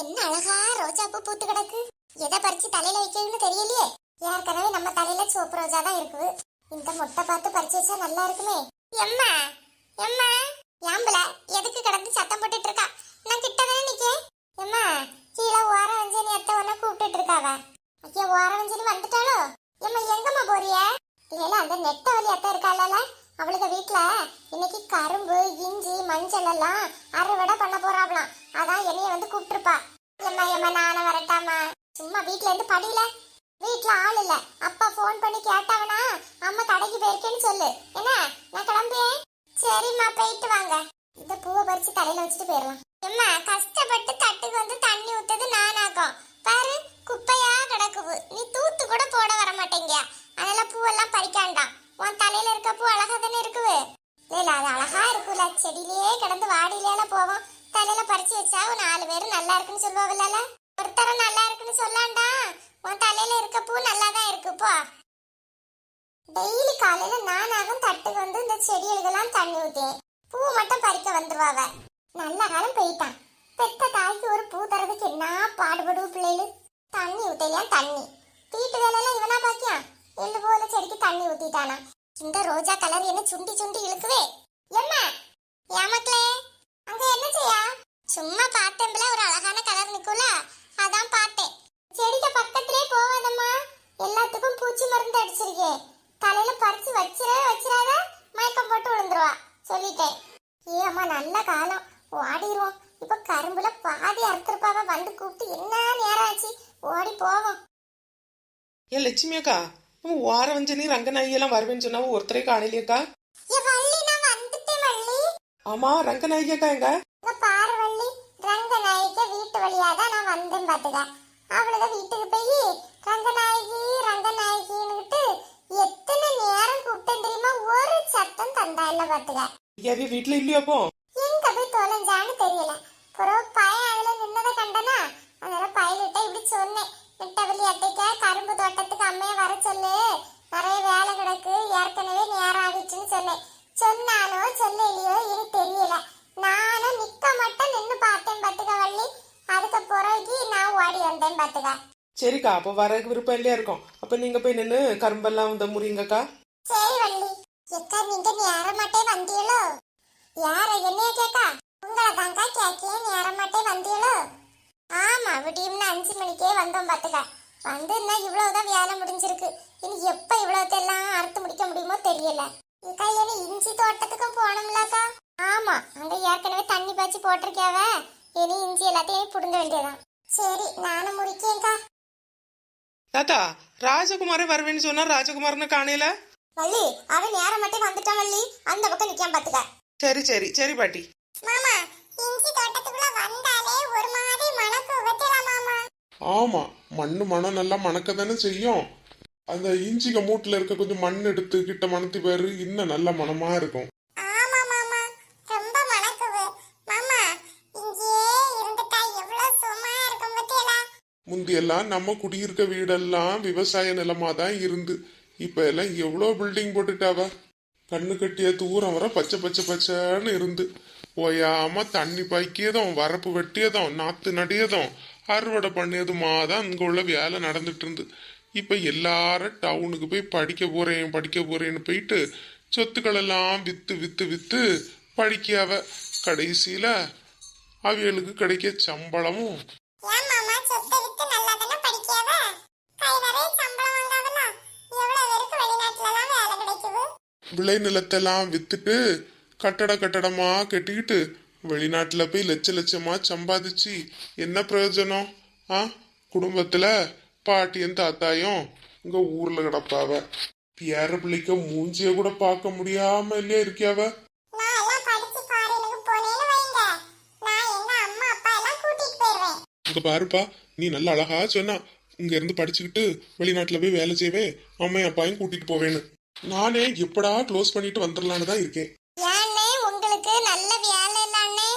என்ன அழகா ரோஜா பூ பூத்து கிடக்கு? எதை பறிச்சு தலையில வைக்கணும்னு தெரியலையே. ஏற்கனவே நம்ம தலையில சோப்பு ரோஜா தான் இருக்குது. இந்த மொட்டை பார்த்து பறிச்சு வச்சா நல்லா இருக்குமே. எம்மா எம்மா ஏம்பல எதுக்கு கிடந்து சத்தம் போட்டுட்டு இருக்கா? நான் கிட்ட தானே நிக்கேன். எம்மா கீழே ஓர வஞ்சனி அத்தை ஒன்ன கூப்பிட்டுட்டு இருக்காவ. ஐயா ஓர வஞ்சனி வந்துட்டாளோ? எம்மா எங்கம்மா போறிய? இல்ல அந்த நெட்ட வலி அத்தை இருக்காளல. அவளுக்கு வீட்டுல இன்னைக்கு கரும்பு இஞ்சி மஞ்சள் எல்லாம் அறுவடை பண்ண போறாங்களாம் அதான் என்னைய வந்து கூப்பிட்டுருப்பா. எம்மா எம்மா நானும் வரட்டாமா சும்மா வீட்ல இருந்து படியில. வீட்ல ஆள் இல்ல. அப்பா ஃபோன் பண்ணி கேட்டாவனா அம்மா கடைக்கு போயிருக்கேன்னு சொல்லு. என்ன? நான் கிளம்புறேன். சரிம்மா போயிட்டு வாங்க. இந்த பூவை பறிச்சு தலையில வச்சுட்டு போயிடலாம். எம்மா கஷ்டப்பட்டு தட்டுக்கு வந்து தண்ணி ஊத்தது நானாக்கும். பாரு குப்பையா கிடக்குது. நீ தூத்து கூட போட வர மாட்டேங்க. அதனால பூவெல்லாம் பறிக்காண்டாம். உன் தலையில இருக்க பூ அழகா தானே இருக்குது. இல்ல அது அழகா இருக்குல்ல. செடியிலேயே கிடந்து வாடியில போவோம் நாலு பேரும் நல்லா இருக்குன்னு சொல்லுவாங்கல்ல ஒருத்தர நல்லா இருக்குன்னு சொல்லாண்டா? உன் தலையில இருக்க பூ நல்லா தான் இருக்கு போ. டெய்லி காலையில நானாகும் தட்டுக்கு வந்து இந்த செடிகளுக்கெல்லாம் தண்ணி ஊத்தேன். பூ மட்டும் பறிக்க வந்துருவாவ. நல்ல காலம் போயிட்டான். பெத்த தாய்க்கு ஒரு பூ தரதுக்கு என்ன பாடுபடும் பிள்ளைகள்? தண்ணி ஊத்தலையா தண்ணி? வீட்டு வேலையெல்லாம் இவனா பாக்கியா? எள்ளு போல செடிக்கு தண்ணி ஊத்திட்டானா. இந்த ரோஜா கலர் என்ன சுண்டி சுண்டி இழுக்குவே எம்மா? ஏமக்களே அங்க என்ன செய்யா? சும்மா பார்த்தேன்ல ஒரு அழகான கலர் நிக்குல அதான் பார்த்தேன் செடிக்கு பக்கத்திலே போவாதம்மா எல்லாத்துக்கும் பூச்சி மருந்து அடிச்சிருக்கேன் தலையில பறிச்சு வச்சிர வச்சிராத மயக்கம் போட்டு விழுந்துருவா. சொல்லிட்டேன். ஏ அம்மா நல்ல காலம். ஓடிடுவோம் இப்ப கரும்புல பாதி அறுத்திருப்பாவ வந்து கூப்பிட்டு என்ன நேரம் ஆச்சு? ஓடி போவோம். ஏன் லட்சுமி அக்கா உன் வார வஞ்சனி ரங்கநாயகி எல்லாம் வருவேன்னு சொன்னாவும் ஒருத்தரே காணலையக்கா ஏ ஆமா ரங்கநாயகி அக்கா எங்க? இங்க பார்வள்ளி வள்ளி வீட்டு வழியா தான் நான் வந்தேன் பாத்துக்க அவளுக்கு வீட்டுக்கு போய் ரங்கநாயகி ரங்கநாயகின்னுட்டு எத்தனை நேரம் கூப்பிட்டேன் தெரியுமா? ஒரு சத்தம் தந்தா இல்ல பாத்துக்க ஐயாவே வீட்டுல இல்லையாப்போ எங்க போய் தொலைஞ்சான்னு தெரியல பிறகு பையன் அதுல நின்னதை கண்டனா அதனால பையன்கிட்ட இப்படி சொன்னேன் நெட்டவள்ளி அத்தைக்க கரும்பு தோட்டத்துக்கு அம்மைய வர சொல்லு நிறைய வேலை கிடக்கு ஏற்கனவே நேரம் ஆகிடுச்சுன்னு சொன்னேன் சொன்னானோ சொல்லலையோ எனக்கு தெரியல நானும் நிக்க மட்டும் நின்னு பார்த்தேன் பாத்துக்க வள்ளி அதுக்கு பிறகு நான் ஓடி வந்தேன் பாத்துக்க சரிக்கா அப்போ வர விருப்பம் இல்லையா இருக்கும். அப்போ நீங்க போய் நின்று கரும்பெல்லாம் இந்த முறிங்கக்கா. சரி வள்ளி. எக்கா நீங்க நேர மாட்டே வந்தீங்களோ யார என்னைய கேக்கா உங்களை தாங்க கேக்கே நேர மாட்டே வந்தீங்களோ ஆமா விடியும்னு அஞ்சு மணிக்கே வந்தோம் பாத்துக்க வந்து என்ன இவ்வளவுதான் வேலை முடிஞ்சிருக்கு. இனி எப்ப இவ்வளவுத்தெல்லாம் அறுத்து முடிக்க முடியுமோ தெரியல. இக்கா இனி இஞ்சி தோட்டத்துக்கும் போனோம்லக்கா ஆமா அங்க ஏற்கனவே தண்ணி பாய்ச்சி போட்டிருக்காவ இனி இஞ்சி எல்லாத்தையும் புடுங்க வேண்டியதான் சரி நானும் முடிக்கேன்க்கா தாத்தா ராஜகுமாரே வருவேன்னு சொன்னா ராஜகுமாரனை காணையில வள்ளி அவன் நேரம் மட்டும் வந்துட்டான் வள்ளி அந்த பக்கம் நிக்காம பாத்துக்க. சரி சரி சரி பாட்டி. மாமா இஞ்சி தோட்டத்துக்குள்ள வந்தாலே ஒரு மாதிரி மணக்கு வெட்டலாம் மாமா. ஆமா மண்ணு மணம் நல்லா மணக்க தானே செய்யும். அந்த இஞ்சிக மூட்டுல இருக்க கொஞ்சம் மண் எடுத்து கிட்ட மணத்தி பேரு இன்னும் நல்ல மணமா இருக்கும். முந்தியெல்லாம் நம்ம குடியிருக்க வீடெல்லாம் விவசாய நிலமா தான் இருந்து. இப்ப எல்லாம் எவ்வளோ பில்டிங் போட்டுட்டாவ? கண்ணு கட்டிய தூரம் வர பச்சை பச்சை பச்சைன்னு இருந்து. ஓயாம தண்ணி பாய்க்கியதும் வரப்பு வெட்டியதும் நாத்து நடியதும் அறுவடை பண்ணியதுமா தான் இங்க உள்ள வேலை நடந்துட்டு இருந்து. இப்ப எல்லாரும் டவுனுக்கு போய் படிக்க போறேன் படிக்க போறேன்னு போயிட்டு சொத்துக்கள் எல்லாம் வித்து வித்து வித்து படிக்காவ கடைசியில அவியலுக்கு கிடைக்க சம்பளமும் கிடைக்குது விளை நிலத்தெல்லாம் வித்துட்டு கட்டட கட்டடமா கட்டிக்கிட்டு வெளிநாட்டுல போய் லட்ச லட்சமா சம்பாதிச்சு என்ன பிரயோஜனம்? ஆ? குடும்பத்துல பாட்டியும் தாத்தாயும் இங்க ஊர்ல கிடப்பாவ. பேர பிள்ளைக்க மூஞ்சிய கூட பார்க்க முடியாம இல்லையா இருக்கியாவ? இங்க பாருப்பா நீ நல்ல அழகா சொன்னா இங்க இருந்து படிச்சுக்கிட்டு வெளிநாட்டுல போய் வேலை செய்வே அம்மையும் அப்பாயும் கூட்டிட்டு போவேன்னு. நானே எப்படா க்ளோஸ் பண்ணிட்டு வந்துடலான்னு தான் இருக்கேன். ஏன்னே உங்களுக்கு நல்ல வேலை இல்லைன்னே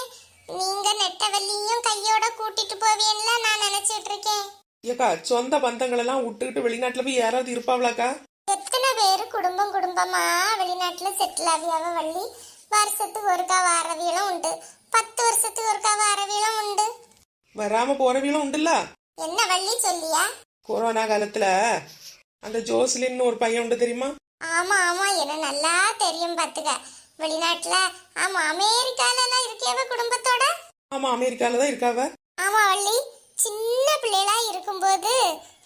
நீங்க நெட்டவள்ளியும் கையோட கூட்டிட்டு போவீன்ல நான் நினைச்சிட்டு இருக்கேன். ஏக்கா சொந்த பந்தங்கள் எல்லாம் விட்டுக்கிட்டு வெளிநாட்டுல போய் யாராவது இருப்பாவளாக்கா? எத்தனை பேரு குடும்பம் குடும்பமா வெளிநாட்டுல செட்டில் ஆவியாவ வள்ளி? வருஷத்துக்கு ஒருக்கா வாரவியலும் உண்டு. பத்து வருஷத்துக்கு ஒருக்கா வாரவியலும் உண்டு. வராம போறவங்களும் உண்டுல்ல? என்ன வள்ளி சொல்லியா? கொரோனா காலத்துல அந்த ஜோஸ்லின்னு ஒரு பையன் உண்டு தெரியுமா? ஆமா ஆமா என்ன நல்லா தெரியும் பாத்துக்க வெளிநாட்டுல ஆமா அமெரிக்கால எல்லாம் இருக்கியவ குடும்பத்தோட? ஆமா அமெரிக்கால தான் இருக்காவ. ஆமா வள்ளி. சின்ன பிள்ளைகளா இருக்கும்போது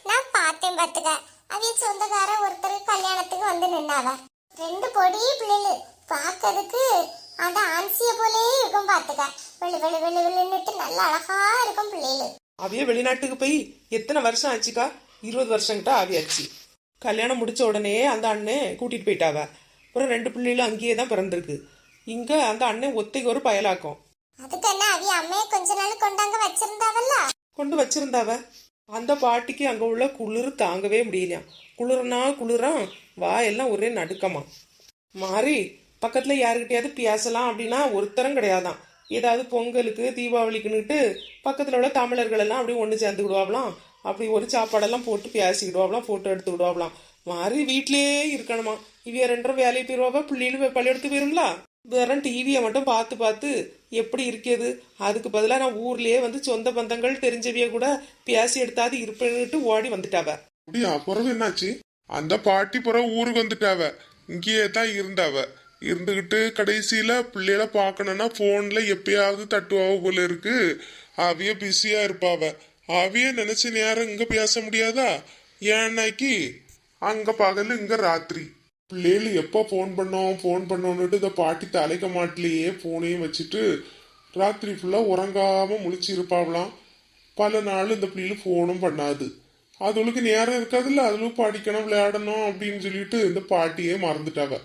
நான் பார்த்தேன் பாத்துக்க அவிய சொந்தக்கார ஒருத்தர் கல்யாணத்துக்கு வந்து நின்னாவ. ரெண்டு பொடி பிள்ளைகள் பார்க்கறதுக்கு அந்த ஆன்சிய போலே இருக்கும் பாத்துக்க வெளு வெளு வெளு வெளுன்னுட்டு நல்லா அழகா இருக்கும் பிள்ளைகள் அவிய வெளிநாட்டுக்கு போய் எத்தனை வருஷம் ஆச்சுக்கா? இருபது வருஷம் கிட்ட ஆவியாச்சு கல்யாணம் முடிச்ச உடனே அந்த அண்ணன் கூட்டிட்டு போயிட்டாவ. அப்புறம் ரெண்டு பிள்ளைகளும் அங்கேயே தான் பிறந்திருக்கு. இங்க அந்த அண்ணன் ஒத்தைக்கு ஒரு பயலாக்கும். அதுக்கு என்ன அவிய அம்மையை கொஞ்ச நாள் கொண்டாங்க வச்சிருந்தாவல்ல? கொண்டு வச்சிருந்தாவ. அந்த பாட்டிக்கு அங்க உள்ள குளிர் தாங்கவே முடியலையாம் குளிர்னா குளிரம் வாயெல்லாம் ஒரே நடுக்கமா. மாறி பக்கத்துல யாருக்கிட்டயாவது பேசலாம் அப்படின்னா ஒருத்தரும் கிடையாதான். ஏதாவது பொங்கலுக்கு தீபாவளிக்குன்னுட்டு பக்கத்துல உள்ள தமிழர்கள் எல்லாம் அப்படியே ஒன்று சேர்ந்து விடுவாங்களாம். அப்படி ஒரு சாப்பாடெல்லாம் போட்டு பேசிக்கிடுவாங்களாம் ஃபோட்டோ எடுத்து விடுவாங்களாம் மாறி வீட்லயே இருக்கணுமா? இவ ரெண்டரை வேலையை போயிருவாவ பிள்ளைகளும் பள்ளியெடுத்து போயிருங்களா வெறும் டிவியை மட்டும் பார்த்து பார்த்து எப்படி இருக்கிறது? அதுக்கு பதிலாக நான் ஊர்லயே வந்து சொந்த பந்தங்கள் தெரிஞ்சவிய கூட பேசி எடுத்தாது இருப்பேன்னுட்டு ஓடி வந்துட்டாவ. அப்படியா? பிறகு என்னாச்சு? அந்த பாட்டி பிறகு ஊருக்கு வந்துட்டாவ. இங்கேயே தான் இருந்தாவ. இருந்துகிட்டு கடைசியில பிள்ளைகளை பார்க்கணும்னா போன்ல எப்பயாவது தட்டுவாவ போல இருக்கு. அவைய பிஸியா இருப்பாவ. அவிய நினைச்ச நேரம் இங்க பேச முடியாதா? ஏன்னாக்கி அங்க பகல் இங்க ராத்திரி. பிள்ளைகள் எப்போ ஃபோன் பண்ணோம் ஃபோன் பண்ணோன்னுட்டு இந்த பாட்டி தலைக்க மாட்டிலேயே ஃபோனையும் வச்சுட்டு ராத்திரி ஃபுல்லாக உறங்காம முழிச்சு இருப்பாவலாம் பல நாள் இந்த பிள்ளைகள் ஃபோனும் பண்ணாது. அதுகளுக்கு நேரம் இருக்காதுல்ல அதுவும் படிக்கணும் விளையாடணும் அப்படின்னு சொல்லிட்டு இந்த பாட்டியே மறந்துட்டாவ.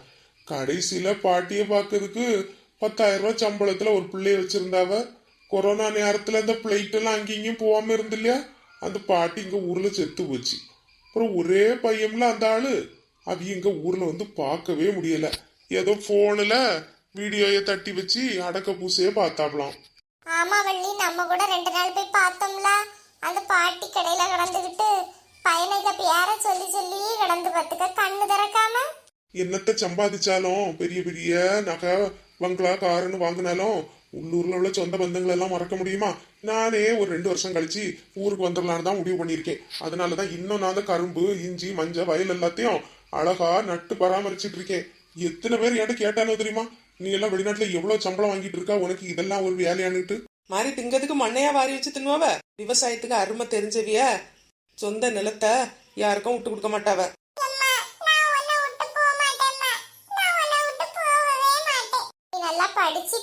கடைசியில் பாட்டியை பார்க்கறதுக்கு பத்தாயிரம் ரூபா சம்பளத்தில் ஒரு பிள்ளைய வச்சிருந்தாவ. கொரோனா நேரத்துல இந்த பிளைட் எல்லாம் அங்கேயும் இங்கேயும் போகாம இருந்து இல்லையா அந்த பாட்டி இங்க ஊர்ல செத்து போச்சு. அப்புறம் ஒரே பையன்ல அந்த ஆளு. அவ எங்க ஊர்ல வந்து பார்க்கவே முடியல. ஏதோ போன்ல வீடியோயை தட்டி வச்சு அடக்க பூசையே பார்த்தாப்லாம். ஆமா வள்ளி நம்ம கூட ரெண்டு நாள் போய் பார்த்தோம்ல. அந்த பாட்டி கடையில கிடந்துகிட்டு பையனுக்கு பேர சொல்லி சொல்லி கிடந்து பார்த்துக்க கண்ணு திறக்காம? என்னத்தை சம்பாதிச்சாலும் பெரிய பெரிய நகை பங்களா காருன்னு வாங்கினாலும் உள்ளூர்ல உள்ள சொந்த பந்தங்கள் எல்லாம் மறக்க முடியுமா? நானே ஒரு ரெண்டு வருஷம் கழிச்சு ஊருக்கு வந்துடலான்னு தான் முடிவு பண்ணியிருக்கேன். அதனாலதான் இன்னும் நான் அந்த கரும்பு இஞ்சி மஞ்சள் வயல் எல்லாத்தையும் அழகா நட்டு பராமரிச்சிட்டு இருக்கேன். எத்தனை பேர் என்கிட்ட கேட்டாலும் தெரியுமா? நீ எல்லாம் வெளிநாட்டுல எவ்வளவு சம்பளம் வாங்கிட்டு இருக்கா? உனக்கு இதெல்லாம் ஒரு வேலையானுட்டு மாதிரி திங்கிறதுக்கு மண்ணையா வாரி வச்சு தின்னுவாவ? விவசாயத்துக்கு அருமை தெரிஞ்சவிய சொந்த நிலத்தை யாருக்கும் விட்டு கொடுக்க மாட்டாவ நல்லா படிச்சு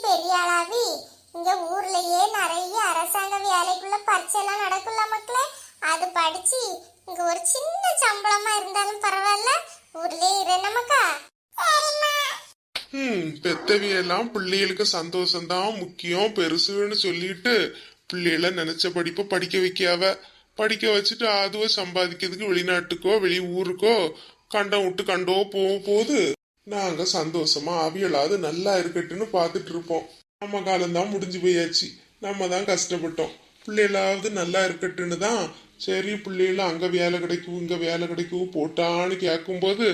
பெரிய ஆளாவி இங்க ஊர்லயே நிறைய அரசாங்க வேலைக்குள்ள பரீட்சை எல்லாம் நடக்கும்ல மக்களே. அது படிச்சு இங்க ஒரு சின்ன சம்பளமா இருந்தாலும் பரவாயில்ல. ஊர்லயே இரு நமக்கா. ஹம் பெத்தவியெல்லாம் பிள்ளைகளுக்கு சந்தோஷம்தான் முக்கியம். பெருசுன்னு சொல்லிட்டு பிள்ளைகள நினைச்ச படிப்பை படிக்க வைக்காவ. படிக்க வச்சுட்டு அதுவோ சம்பாதிக்கிறதுக்கு வெளிநாட்டுக்கோ வெளி ஊருக்கோ கண்டம் விட்டு கண்டோ போகும் போது நாங்க சந்தோஷமா அவியலாவது நல்லா இருக்கட்டுன்னு பார்த்துட்டு இருப்போம். நம்ம காலம்தான் முடிஞ்சு போயாச்சு. நம்ம தான் கஷ்டப்பட்டோம். பிள்ளைகளாவது நல்லா இருக்கட்டுன்னு தான் சரி பிள்ளைகள அங்கே வேலை கிடைக்கும் இங்கே வேலை கிடைக்கும் போட்டான்னு கேட்கும்போது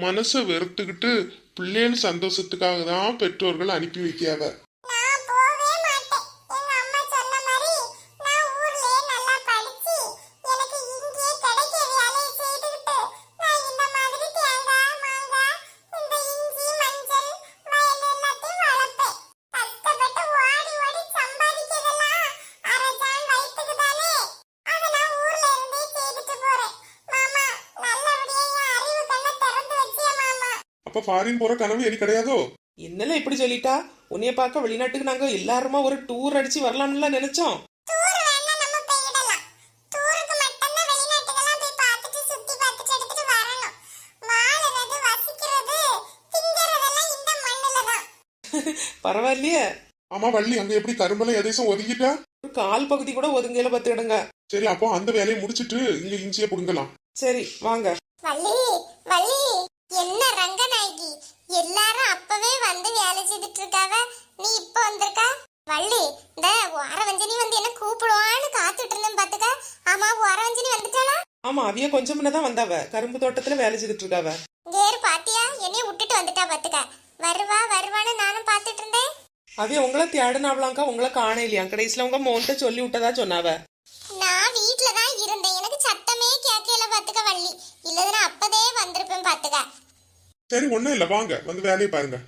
மனசை வெறுத்துக்கிட்டு பிள்ளைகள் சந்தோஷத்துக்காக தான் பெற்றோர்கள் அனுப்பி வைக்காத அப்ப ஃபாரின் போற கனவு எரி கிடையாதோ? என்னல இப்படி சொல்லிட்டா? உன்னைய பார்க்க வெளிநாட்டுக்கு நாங்க எல்லாருமா ஒரு டூர் அடிச்சு வரலாம்ல நினைச்சோம். டூர் வேணா நம்ம போயிடலாம். டூருக்கு மட்டும்தான் வெளிநாட்டுக்கெல்லாம் போய் பார்த்துட்டு சுத்தி பார்த்துட்டு எடுத்துட்டு வரணும். வாழுறது வசிக்கிறது திங்கிறதெல்லாம் இந்த மண்ணுல தான். பரவாயில்லையே. ஆமா வள்ளி அங்க எப்படி கரும்பெல்லாம் எதையும் ஒதுக்கிட்டா? ஒரு கால் பகுதி கூட ஒதுங்கையில பத்துக்கிடுங்க சரி அப்போ அந்த வேலையை முடிச்சிட்டு இங்க இஞ்சியை புடுங்கலாம். சரி வாங்க. வள்ளி வள்ளி. என்ன ரங்கநாயகி? எல்லாரும் அப்பவே வந்து வேலை செய்துட்டு இருக்காவ நீ இப்ப வந்திருக்கா? வள்ளி இந்த வாரவஞ்சனி வந்து என்ன கூப்பிடுவான்னு காத்துட்டு இருந்தேன் பாத்துக்க. ஆமா வாரவஞ்சனி வந்துட்டாளா? ஆமா அவிய கொஞ்சம் முன்னதான் வந்தாவ. கரும்பு தோட்டத்துல வேலை செய்துட்டு இருக்காவ கேரு பாத்தியா? என்னைய விட்டுட்டு வந்துட்டா பாத்துக்க. வருவா வருவான்னு நானும் பாத்துட்டு இருந்தேன் அதே உங்களை தேடினாவளாங்க்கா உங்களை காண இல்லையா கடைசியில் உங்க மோன்ட்ட சொல்லி விட்டதா சொன்னாவ? நான் வீட்ல தான் இருந்தேன். எனக்கு சத்தமே கேட்கல பாத்துக்க வள்ளி. இல்லதுன்னா அப்பதே வந்திருப்பேன் பாத்துக்க. சரி ஒண்ணும் இல்ல. வாங்க. வந்து வேலையை பாருங்க.